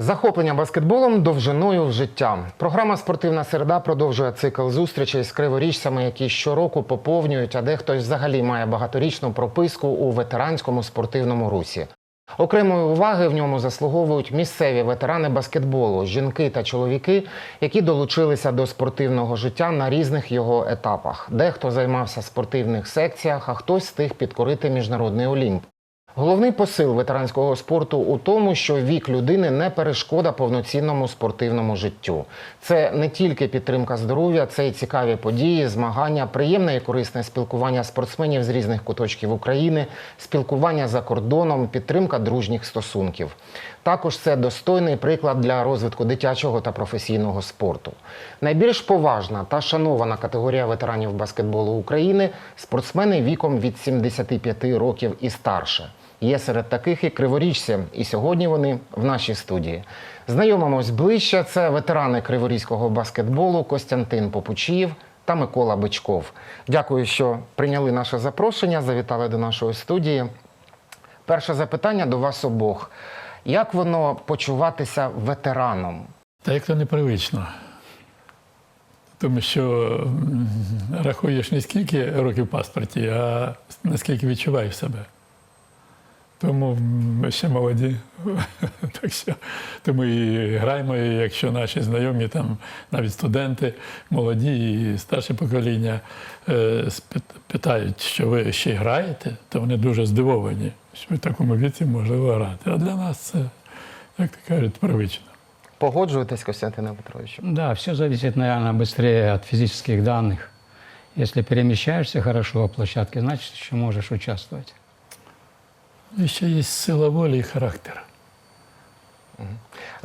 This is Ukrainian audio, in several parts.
Захоплення баскетболом довжиною в життя. Програма Спортивна середа продовжує цикл зустрічей з криворіжцями, які щороку поповнюють, а дехтось взагалі має багаторічну прописку у ветеранському спортивному русі. Окремої уваги в ньому заслуговують місцеві ветерани баскетболу, жінки та чоловіки, які долучилися до спортивного життя на різних його етапах. Дехто займався спортивних секціях, а хтось встиг підкорити міжнародний олімп. Головний посил ветеранського спорту у тому, що вік людини не перешкода повноцінному спортивному життю. Це не тільки підтримка здоров'я, це й цікаві події, змагання, приємне і корисне спілкування спортсменів з різних куточків України, спілкування за кордоном, підтримка дружніх стосунків. Також це достойний приклад для розвитку дитячого та професійного спорту. Найбільш поважна та шанована категорія ветеранів баскетболу України спортсмени віком від 75 років і старше. Є серед таких і криворіжці, і сьогодні вони в нашій студії. Знайомимось ближче. Це ветерани криворізького баскетболу Костянтин Попучіїв та Микола Бичков. Дякую, що прийняли наше запрошення, завітали до нашої студії. Перше запитання до вас обох. Як воно почуватися ветераном? Та як то непривично. Тому що рахуєш не скільки років в паспорті, а наскільки відчуваєш себе. Тому ми ще молоді. так що, тому і граємо, і якщо наші знайомі, там навіть студенти, молоді і старше покоління е, питають, що ви ще граєте, то вони дуже здивовані, що ви в такому віці можливо грати. А для нас це, як то кажуть, привично. Погоджуєтесь, Костянтине Петровичу? Да, все зависит, наверное, быстрее от физических данных. Если перемещаешься хорошо по площадке, значит, еще можешь участвовать. Ще є сила волі і характер.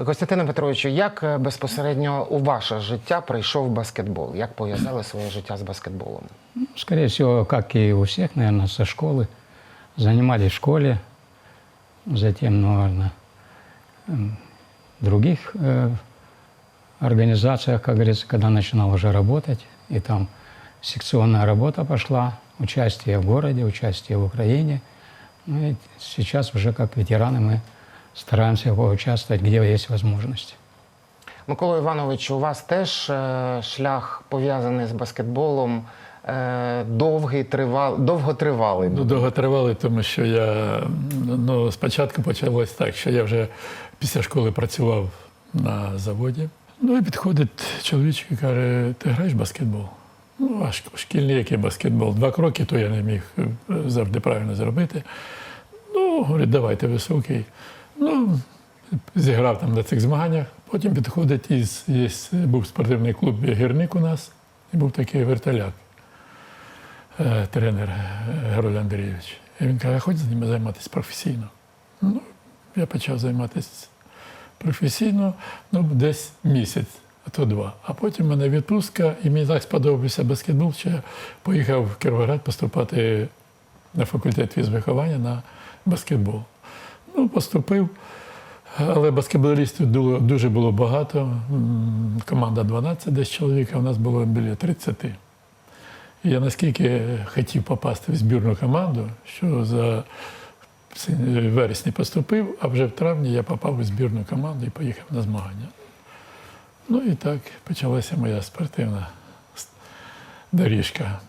Костянтине Петровичу, як е, безпосередньо у ваше життя прийшов баскетбол? Як пов'язали своє життя з баскетболом? Ну, Скорее всего, как и у всех, наверное, со школы. Занимались в школе, затем, наверное, в других э, организациях, как говорится, когда начинал уже работать. И там секционная работа пошла, участие в городе, участие в Украине. Ну и сейчас уже как ветераны мы стараемся поучаствовать, где есть возможность. Микола Іванович, у вас теж е, шлях пов'язаний з баскетболом е, довгий, тривал, довготривалий. Ну, довго тривали, тому що я ну, спочатку почалось так, що я вже після школи працював на заводі. Ну і підходить чоловічок і каже: ти граєш в баскетбол? Ну, а шкільний який баскетбол? Два кроки, то я не міг е, завжди правильно зробити. Ну, говорить, давайте високий. Ну, зіграв там на цих змаганнях. Потім підходить із, є, був спортивний клуб гірник у нас, і був такий вертоляк е, тренер е, Герой Андрійович. І він каже, хоч з ними займатися професійно. Ну, я почав займатися професійно ну, десь місяць, а то два. А потім мене відпустка, і мені так сподобався баскетбол, що я поїхав в Кіровоград поступати на факультет фізвиховання на баскетбол. Ну, поступив, але баскетболістів дуже було багато. Команда 12 десь чоловік, а в нас було біля 30. І я наскільки хотів попасти в збірну команду, що за вересні поступив, а вже в травні я попав у збірну команду і поїхав на змагання. Ну і так почалася моя спортивна доріжка.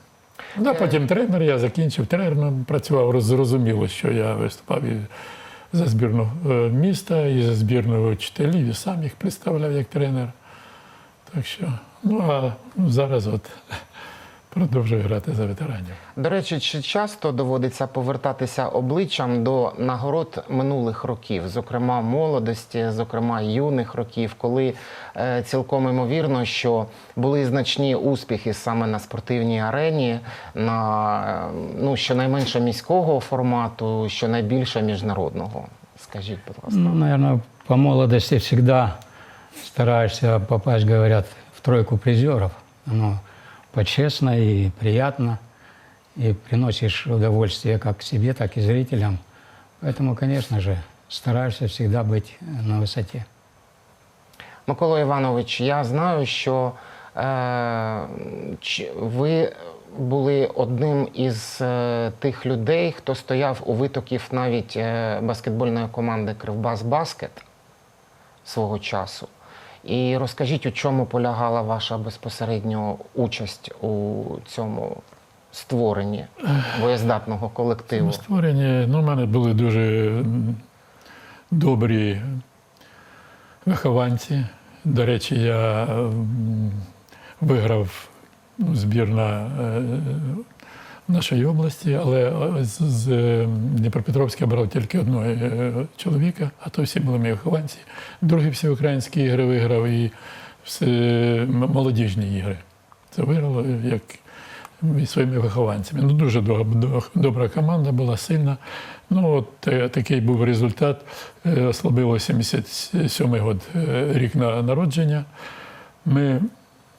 Ну, а потім тренер, я закінчив тренером, працював, зрозуміло, що я виступав і за збірну е, міста, і за збірну вчителів, і сам їх представляв як тренер. Так що, ну а зараз от продовжую грати за ветеранів. До речі, чи часто доводиться повертатися обличчям до нагород минулих років, зокрема молодості, зокрема юних років, коли е, цілком імовірно, що були значні успіхи саме на спортивній арені, на е, ну щонайменше міського формату, щонайбільше міжнародного. Скажіть, будь ласка. Ну, наверное, по молодости всегда стараешься попасть, говорят, в тройку призеров. Оно почестно и приятно, и приносишь удовольствие как себе, так и зрителям. Поэтому, конечно же, стараешься всегда быть на высоте. Микола Іванович, я знаю, що е, ч- ви були одним із е, тих людей, хто стояв у витоків навіть е, баскетбольної команди Кривбас Баскет. свого часу. І розкажіть, у чому полягала ваша безпосередньо участь у цьому створенні боєздатного колективу? Ми створені, ну, в мене були дуже добрі вихованці. До речі, я виграв ну, збір на е, нашої області, але е, з, з е, Дніпропетровська брав тільки одного е, чоловіка, а то всі були мої вихованці. Другі всі українські ігри виграв і всі молодіжні ігри. Це виграло як і своїми вихованцями. Ну, дуже добра команда була сильна. Ну, от такий був результат. Ослабило 77-й е, рік на народження. Ми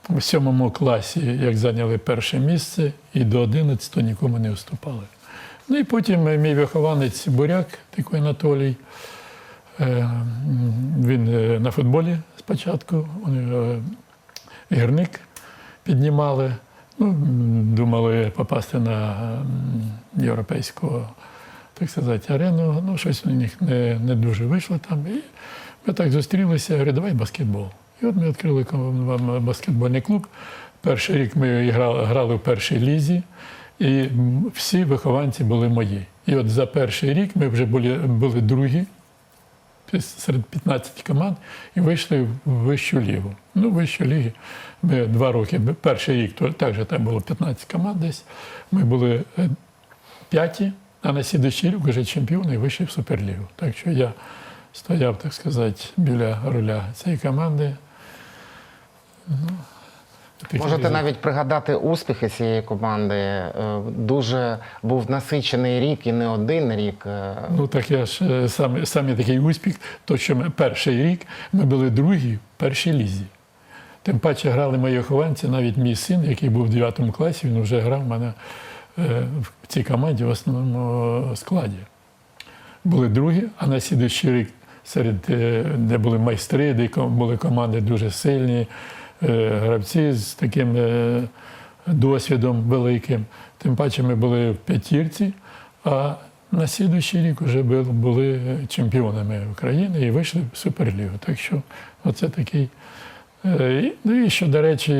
в сьомому класі, як зайняли перше місце, і до 11 нікому не вступали. Ну і потім е, мій вихованець Буряк, такий Анатолій. е, Він е, на футболі спочатку, гірник піднімали. Ну, думали попасти на європейську, так сказати, арену. Ну, щось у них не, не дуже вийшло там. І ми так зустрілися, я говорю, давай баскетбол. І от ми відкрили баскетбольний клуб. Перший рік ми грали, грали в першій лізі, і всі вихованці були мої. І от за перший рік ми вже були, були другі серед 15 команд і вийшли в вищу лігу. Ну, вищу лігу ми два роки, перший рік то також там було 15 команд десь. Ми були е, п'яті, а на слідуючий рік вже чемпіони і вийшли в Суперлігу. Так що я стояв, так сказати, біля руля цієї команди. Можете навіть пригадати успіхи цієї команди. Е, Дуже був насичений рік і не один рік. Е, Ну так я ж саме, саме такий успіх, то що ми перший рік ми були другі в першій лізі. Тим паче грали мої охованці, навіть мій син, який був в 9 класі, він вже грав в мене е, в цій команді в основному складі. Були другі, а на слідуючий рік, серед, де були майстри, де були команди дуже сильні, гравці з таким е, досвідом великим. Тим паче ми були в п'ятірці, а на слідуючий рік вже були чемпіонами України і вийшли в Суперлігу. Так що оце такий. Е, Ну і що, до речі,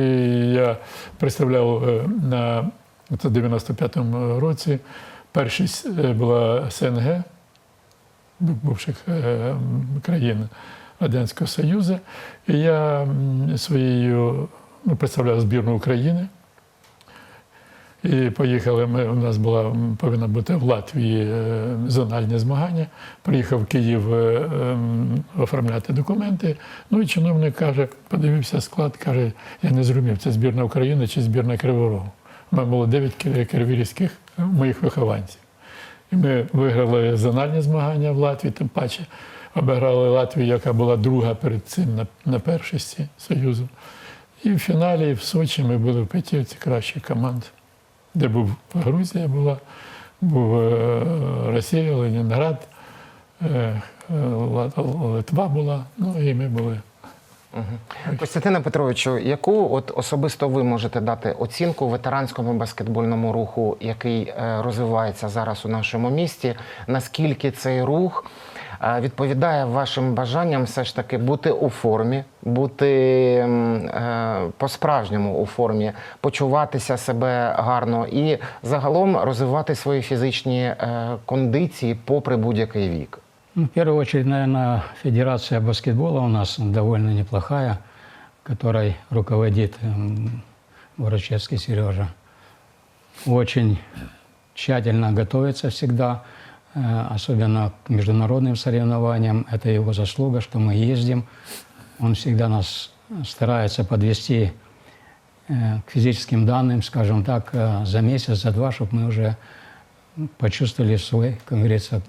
я представляв е, на це 95-му році. Першість е, була СНГ, бу- бувших е, країн Радянського Союзу. І я своєю ну, представляв збірну України. І поїхали. Ми, у нас була повинна бути в Латвії е, зональні змагання. Приїхав в Київ е, ем, оформляти документи. Ну і чиновник каже, подивився склад, каже, я не зрозумів, це збірна України чи збірна Кривого Рогу. У мене було 9 криворізьких е, моїх вихованців. І ми виграли зональні змагання в Латвії, тим паче обіграли Латвію, яка була друга перед цим на, на першості Союзу. І в фіналі в Сочі ми були в п'ятірці кращих команд, де був Грузія була, був е, Росія, Ленінград, е, е, Литва була, ну і ми були. Костянтине Петровичу, яку от особисто ви можете дати оцінку ветеранському баскетбольному руху, який розвивається зараз у нашому місті? Наскільки цей рух відповідає вашим бажанням все ж таки бути у формі, бути е, по-справжньому у формі, почуватися себе гарно і загалом розвивати свої фізичні е, кондиції попри будь-який вік? Ну, в первую очередь, наверное, Федерация баскетбола у нас довольно неплохая, которой руководит м, Ворочевский Сережа. Очень тщательно готовится э, особенно к международным соревнованиям. Это его заслуга, что мы ездим. Он всегда нас старается подвести э, к физическим данным, скажем так, э, за месяц, за два, чтобы мы уже почувствовали свой, как говорится,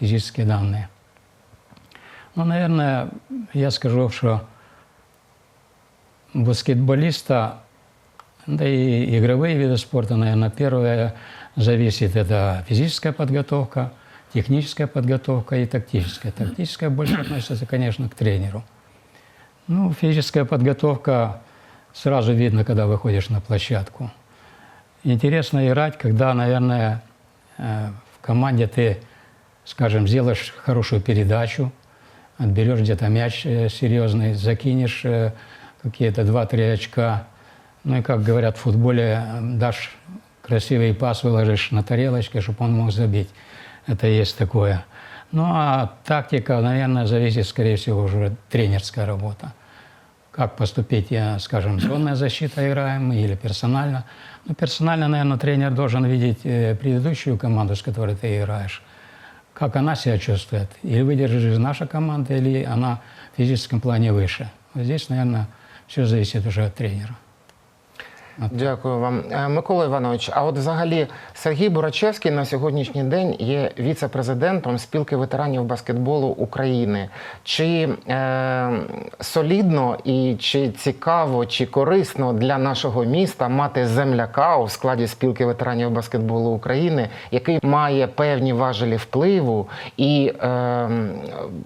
физические данные. Ну, наверное, я скажу, что баскетболиста, да и игровые виды спорта, наверное, первое зависит это физическая подготовка, техническая подготовка и тактическая. Тактическая больше относится, конечно, к тренеру. Ну, физическая подготовка сразу видно, когда выходишь на площадку. Интересно играть, когда, наверное, э, в команде ты, скажем, сделаешь хорошую передачу, отберешь где-то мяч э, серьезный, закинешь э, какие-то 2-3 очка. Ну и, как говорят в футболе, дашь красивый пас, выложишь на тарелочке, чтобы он мог забить. Это есть такое. Ну а тактика, наверное, зависит, скорее всего, уже тренерская работа. Как поступить, я, скажем, зонная защита играем или персонально. Ну, персонально, наверное, тренер должен видеть э, предыдущую команду, с которой ты играешь. Как она себя чувствует. Или выдержишь наша команда, или она в физическом плане выше. Вот здесь, наверное, все зависит уже от тренера. Дякую вам, Е, Микола Іванович. А от взагалі Сергій Бурачевський на сьогоднішній день є віце-президентом спілки ветеранів баскетболу України. Чи е, солідно і чи цікаво, чи корисно для нашого міста мати земляка у складі спілки ветеранів баскетболу України, який має певні важелі впливу і е,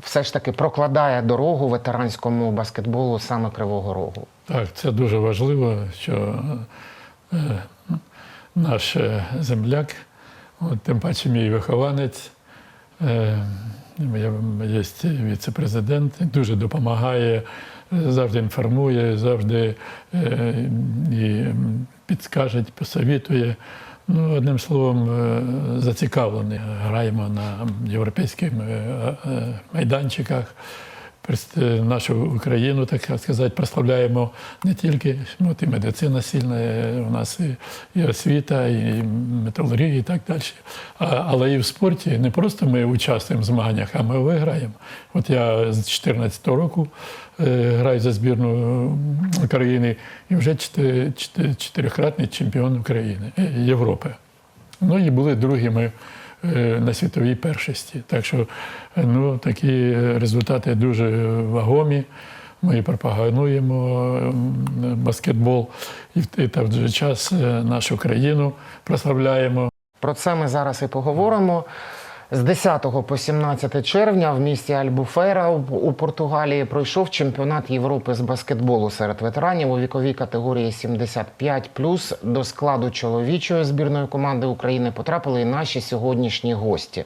все ж таки прокладає дорогу ветеранському баскетболу саме Кривого Рогу? Так, це дуже важливо, що е, наш е, земляк, от, тим паче мій вихованець, е, є віце-президент, дуже допомагає, завжди інформує, завжди е, і підскаже, посовітує. Ну, одним словом, е, зацікавлений. Граємо на європейських майданчиках. Прес- нашу Україну, так сказати, прославляємо не тільки ну, і медицина сильна, е, у нас і, і освіта, і металургія, і так далі. А, але і в спорті не просто ми участвуємо в змаганнях, а ми виграємо. От я з 2014 року е, граю за збірну України і вже чотири- чотири- чотирикратний чемпіон України, е, Європи. Ну і були другими е, на світовій першості. Так що е, ну, такі результати дуже вагомі. Ми пропагануємо баскетбол і в той же час е, нашу країну прославляємо. Про це ми зараз і поговоримо. З 10 по 17 червня в місті Альбуфера у Португалії пройшов чемпіонат Європи з баскетболу серед ветеранів у віковій категорії 75+. До складу чоловічої збірної команди України потрапили і наші сьогоднішні гості.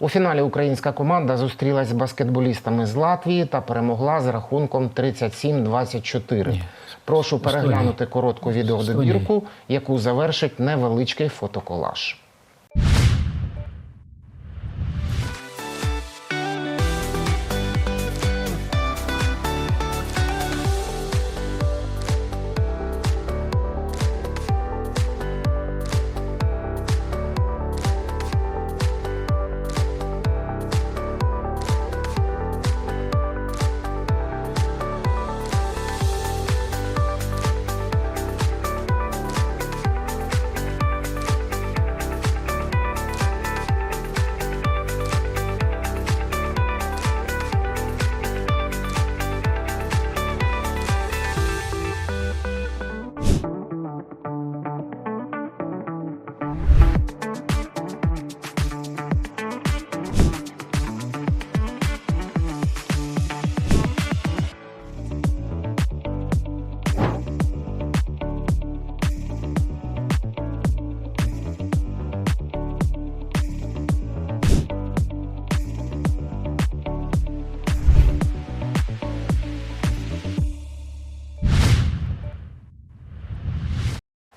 У фіналі українська команда зустрілась з баскетболістами з Латвії та перемогла з рахунком 37-24. Прошу переглянути коротку відеодобірку, яку завершить невеличкий фотоколаж.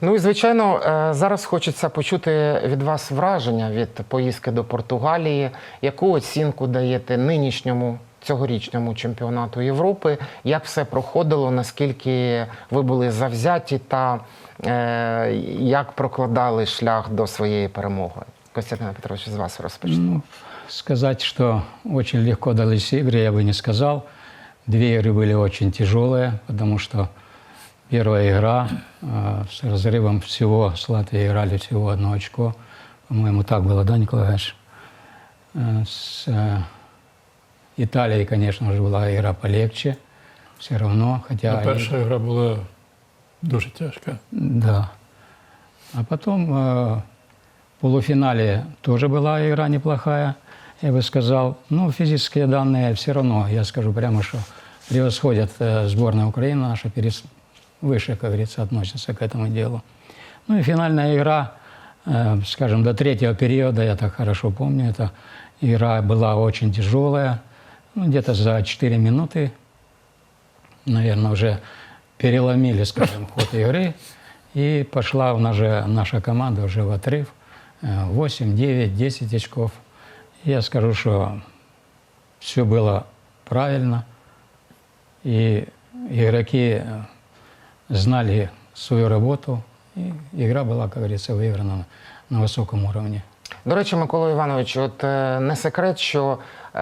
Ну і звичайно, е, зараз хочеться почути від вас враження від поїздки до Португалії. Яку оцінку даєте нинішньому цьогорічному чемпіонату Європи? Як все проходило? Наскільки ви були завзяті та е, як прокладали шлях до своєї перемоги? Костянтин Петрович, з вас розпочнемо. Ну, сказать, что очень легко дались игры, я бы не сказал. Две игры были очень тяжелые, потому что первая игра э, с разрывом всего, с Латвией играли всего одно очко. По-моему, так было, да, Николай Иванович? Э, С э, Италией, конечно же, была игра полегче. Все равно, хотя... Ну, и- перша гра була дуже тяжка. да. А потом э, в полуфинале тоже была игра неплохая, я бы сказал. Ну, физические данные все равно, я скажу прямо, что превосходят э, сборная Украины наша, перес- выше, как говорится, относится к этому делу. Ну и финальная игра, э, скажем, до третьего периода, я так хорошо помню, эта игра была очень тяжелая. Ну, где-то за 4 минуты, наверное, уже переломили, скажем, ход игры. И пошла у нас же наша команда уже в отрыв. Э, 8, 9, 10 очков. Я скажу, что все было правильно. И игроки э, знали свою работу. И игра была, как говорится, выиграна на высоком уровне. До речі, Микола Іванович, от е, не секрет, що е,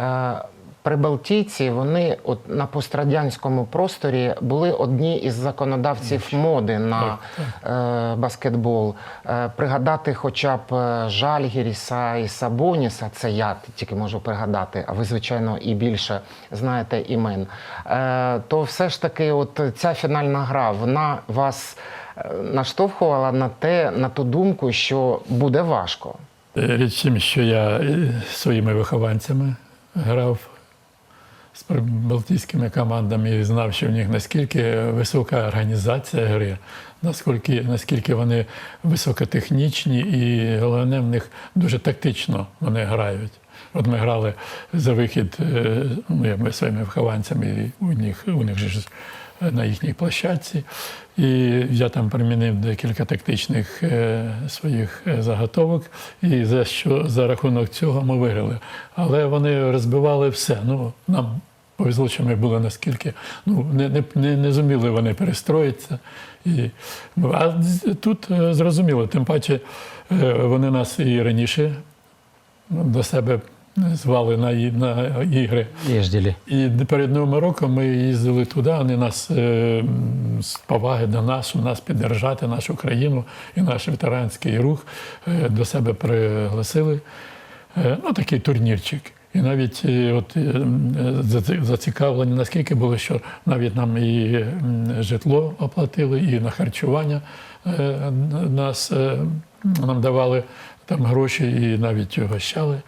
прибалтійці вони от на пострадянському просторі були одні із законодавців моди на е, баскетбол. Е, пригадати хоча б е, Жальгіріса і Сабоніса, це я тільки можу пригадати, а ви, звичайно, і більше знаєте імен. Е, то все ж таки, от ця фінальна гра, вона вас е, наштовхувала на те, на ту думку, що буде важко. Річ тим, що я е, своїми вихованцями грав з балтійськими командами і знав, що в них наскільки висока організація гри, наскільки, наскільки вони високотехнічні, і головне, в них дуже тактично вони грають. От ми грали за вихід е, ну, ми своїми вихованцями, і у них, у них же на їхній площадці. І я там примінив декілька тактичних е, своїх е, заготовок, і за що за рахунок цього ми виграли. Але вони розбивали все. Ну, нам повезло, що ми були наскільки, ну, не, не, не, не зуміли вони перестроїтися. І, а тут е, зрозуміло, тим паче вони нас і раніше до себе звали на, на ігри. Ездили. І перед Новим роком ми їздили туди, вони нас е, з поваги до нас, щоб нас піддержати, нашу країну і наш ветеранський рух е, до себе пригласили. Е, ну, такий турнірчик. І навіть е, от, е, заці- зацікавлені, наскільки було, що навіть нам і житло оплатили, і на харчування е, нас е, нам давали там гроші і навіть гощали.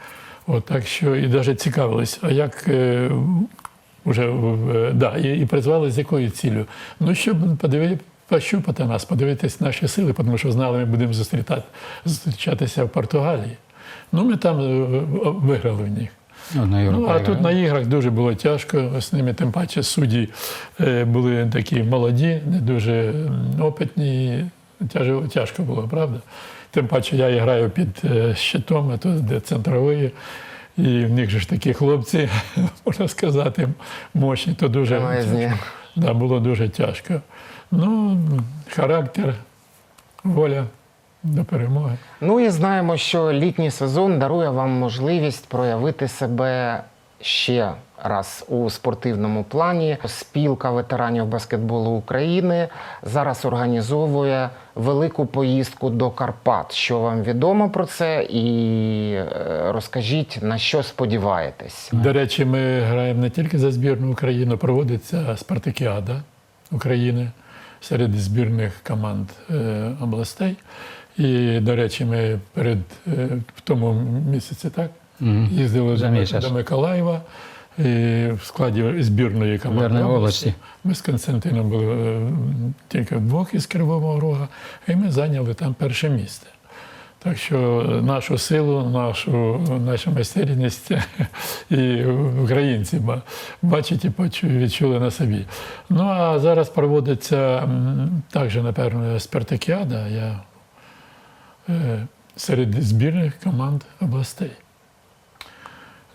От, так що і навіть цікавились, а як е, уже е, да, і, і призвали з якою ціллю? Ну, щоб подивити, пощупати нас, подивитись наші сили, тому що знали, ми будемо зустрітати, зустрічатися в Португалії. Ну, ми там е, виграли в них. Ну, на Ну, а тут на іграх дуже було тяжко. З ними, тим паче, судді е, були такі молоді, не дуже опитні. Тяжко було, правда? Тим паче я граю під е, щитом, тут де центрової. І в них же ж такі хлопці, можна сказати, мощні, то дуже да, було дуже тяжко. Ну, характер, воля до перемоги. Ну і знаємо, що літній сезон дарує вам можливість проявити себе ще раз у спортивному плані. Спілка ветеранів баскетболу України зараз організовує велику поїздку до Карпат. Що вам відомо про це? І е, розкажіть на що сподіваєтесь? До речі, ми граємо не тільки за збірну Україну, проводиться спартакіада України серед збірних команд е, областей. І, до речі, ми перед е, в тому місяці так. Їздили За до, до Миколаєва і в складі збірної команди області. Ми з Константином були е, тільки вдвох із Кривого Рога, і ми зайняли там перше місце. Так що нашу силу, нашу, нашу майстерність і українці бачать і відчули на собі. Ну а зараз проводиться також, напевно, спартакіада я, е, серед збірних команд областей.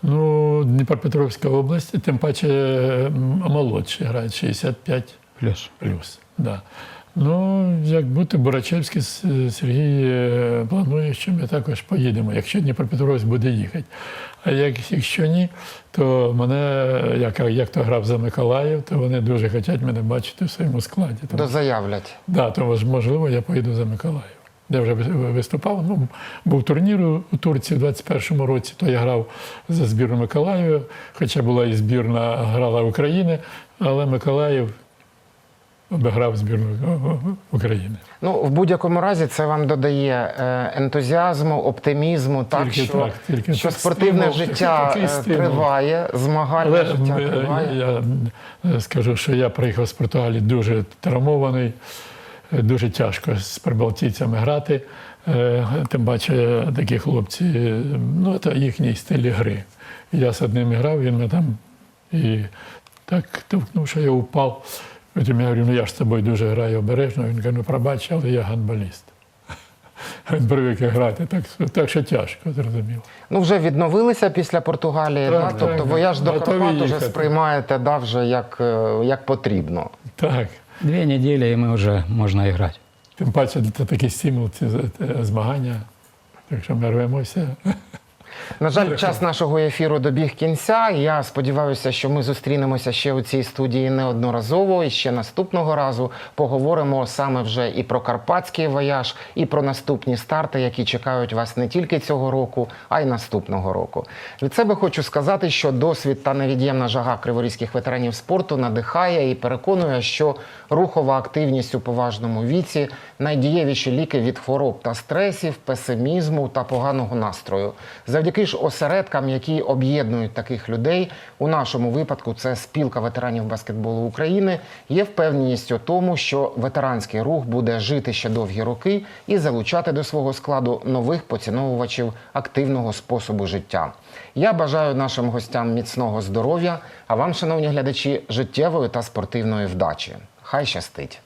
Ну, Дніпропетровська область, тим паче молодші грають 65 Плюс. плюс. Да. Ну, як бути, Борачевський Сергій е, планує, що ми також поїдемо, якщо Дніпропетровськ буде їхати. А як, якщо ні, то мене, як, як то грав за Миколаїв, то вони дуже хочуть мене бачити в своєму складі. Тому, Дозаявлять. да, тому ж, можливо, я поїду за Миколаїв. Я вже виступав. Ну, був турнір у- у Турції в 21-му році, то я грав за збірну Миколаєва, хоча була і збірна грала України, але Миколаїв обіграв збірну України. Ну, в будь-якому разі це вам додає е, ентузіазму, оптимізму, так Тільки що, так, тільки що спортивне Стимул, життя такий е, триває, змагальне Але життя е, триває. я е, скажу, що я приїхав з Португалії дуже травмований, е, дуже тяжко з прибалтійцями грати. Е, Тим паче такі хлопці, ну це їхній стиль гри. Я з одним грав, він мене там І так толкнув, що я упав. Потім я говорю, ну я ж з тобою дуже граю обережно. Він каже, ну пробач, але я гандболіст. Він привик грати, так, так що тяжко, зрозуміло. Ну, вже відновилися після Португалії, Так, да? так, тобто так. вояж до Карпат вже сприймаєте да, вже як, е, як потрібно. Так. Две неділі і ми вже можна грати. Тим паче це такий стимул, ці е, змагання. Так що ми рвемося. На жаль, час нашого ефіру добіг кінця. Я сподіваюся, що ми зустрінемося ще у цій студії неодноразово і ще наступного разу поговоримо саме вже і про карпатський вояж, і про наступні старти, які чекають вас не тільки цього року, а й наступного року. Від себе хочу сказати, що досвід та невід'ємна жага криворізьких ветеранів спорту надихає і переконує, що рухова активність у поважному віці найдієвіші ліки від хвороб та стресів, песимізму та поганого настрою. Завдяки ж осередкам, які об'єднують таких людей, у нашому випадку це спілка ветеранів баскетболу України, є впевненість у тому, що ветеранський рух буде жити ще довгі роки і залучати до свого складу нових поціновувачів активного способу життя. Я бажаю нашим гостям міцного здоров'я, а вам, шановні глядачі, життєвої та спортивної вдачі. Хай щастить!